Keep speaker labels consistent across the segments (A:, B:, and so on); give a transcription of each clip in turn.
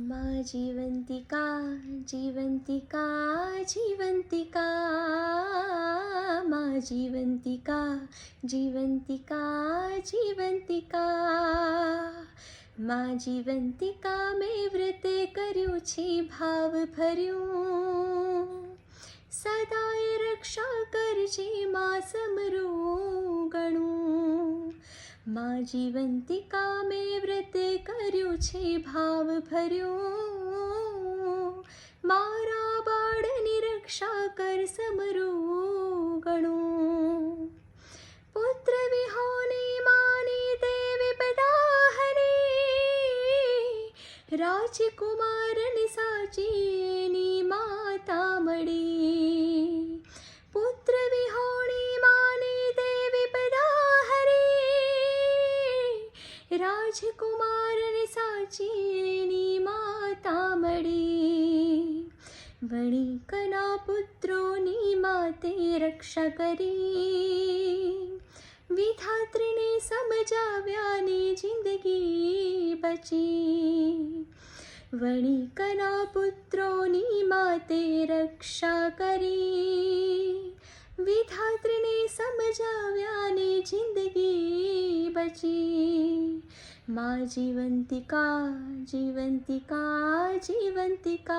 A: મા જીવંતિકા જીવંતિકા જીવંતિકા મા જીવંતિકા જીવંતિકા જીવંતિકા મા જીવંતિકા મેં વ્રતે કર્યું છે, ભાવ ભર્યું. સદાય રક્ષા કરજે, મા સમરું ગણું. મા જીવંતિકા મેં વ્રતે કર્યું છે ભાવ ભર્યો. મારા બાળની રક્ષા કર સમરું ગણો. પુત્ર વિહોને માને દેવી પદાહરી રાજકુમારને સાચીની રાજકુમારને સાચીની માતા મળી. વણિકના પુત્રોની માતે રક્ષા કરી. વિધાત્રીને સમજાવ્યાને જિંદગી બચી. વણિકના પુત્રોની માતે રક્ષા કરી. વિધાત્રીને સમજાવ્યાની જિંદગી બચી. માં જીવંતિકા જીવંતિકા જીવંતિકા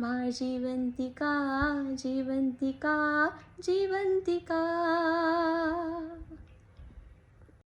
A: મા જીવંતિકા જીવંતિકા જીવંતિકા